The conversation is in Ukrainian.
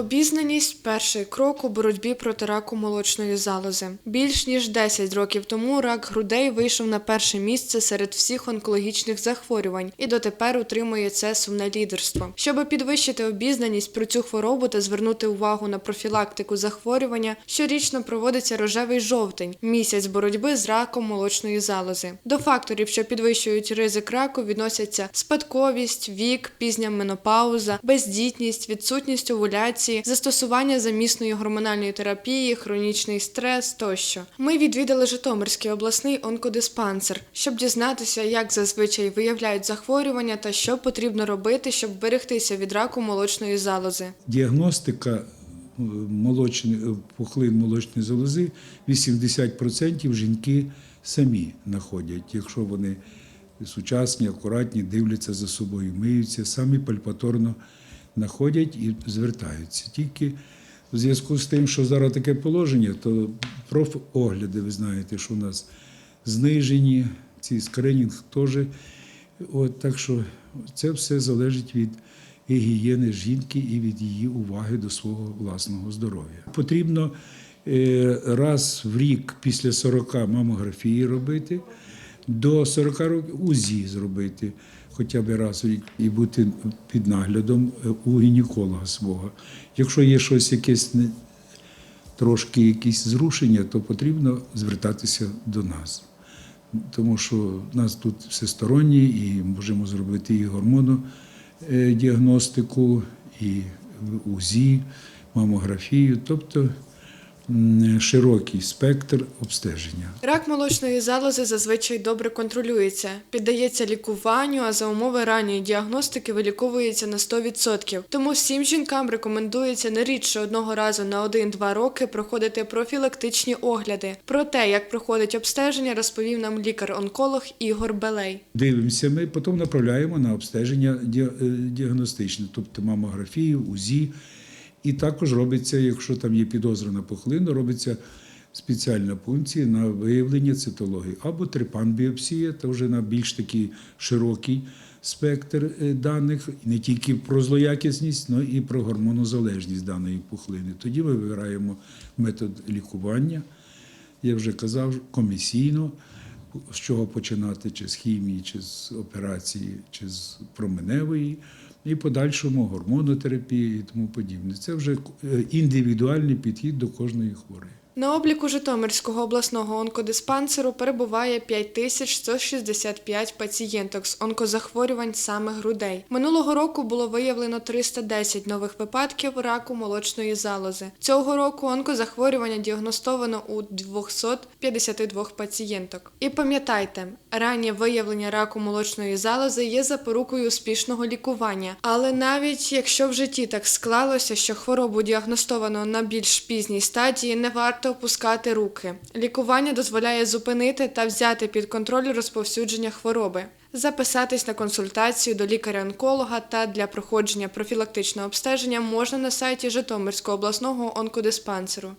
Обізнаність перший крок у боротьбі проти раку молочної залози. Більш ніж 10 років тому рак грудей вийшов на перше місце серед всіх онкологічних захворювань і дотепер утримує це сумне лідерство. Щоб підвищити обізнаність про цю хворобу та звернути увагу на профілактику захворювання, щорічно проводиться рожевий жовтень місяць боротьби з раком молочної залози. До факторів, що підвищують ризик раку, відносяться спадковість, вік, пізня менопауза, бездітність, відсутність овуляції, застосування замісної гормональної терапії, хронічний стрес тощо. Ми відвідали Житомирський обласний онкодиспансер, щоб дізнатися, як зазвичай виявляють захворювання та що потрібно робити, щоб берегтися від раку молочної залози. Діагностика е, молочни- е, пухлин молочної залози 80% жінки самі знаходять, якщо вони сучасні, акуратні, дивляться за собою, миються, самі пальпаторно знаходять і звертаються. Тільки в зв'язку з тим, що зараз таке положення, то профогляди, ви знаєте, що у нас знижені, ці скринінг теж. От, так що це все залежить від гігієни жінки і від її уваги до свого власного здоров'я. Потрібно е, раз в рік після 40 мамографії робити, до 40 років УЗІ зробити хоча б раз і бути під наглядом е, у гінеколога свого. Якщо є щось якесь не- трошки якісь зрушення, то потрібно звертатися до нас. Тому що в нас тут всесторонні і можемо зробити і гормонодіагностику, і УЗІ, мамографію, тобто широкий спектр обстеження. Рак молочної залози зазвичай добре контролюється, піддається лікуванню, а за умови ранньої діагностики виліковується на 100%. Тому всім жінкам рекомендується не рідше одного разу на 1-2 роки проходити профілактичні огляди. Про те, як проходить обстеження, розповів нам лікар-онколог Ігор Белей. Дивимося, ми потім направляємо на обстеження е, діагностичне, тобто мамографію, УЗІ. І також робиться, якщо там є підозра на пухлину, робиться спеціальна пункція на виявлення цитології. Або трепан-біопсія, це вже на більш такий широкий спектр е, даних, не тільки про злоякісність, але і про гормонозалежність даної пухлини. Тоді ми вибираємо метод лікування. Я вже казав, комісійно, з чого починати, чи з хімії, чи з операції, чи з променевої, і подальшому гормонотерапії і тому подібне. Це вже е, індивідуальний підхід до кожної хворої. На обліку Житомирського обласного онкодиспансеру перебуває 5165 пацієнток з онкозахворювань саме грудей. Минулого року було виявлено 310 нових випадків раку молочної залози. Цього року онкозахворювання діагностовано у 252 пацієнток. І пам'ятайте, раннє виявлення раку молочної залози є запорукою успішного лікування. Але навіть якщо в житті так склалося, що хворобу діагностовано на більш пізній стадії, не варто опускати руки. Лікування дозволяє зупинити та взяти під контроль розповсюдження хвороби. Записатись на консультацію до лікаря-онколога та для проходження профілактичного обстеження можна на сайті Житомирського обласного онкодиспансеру.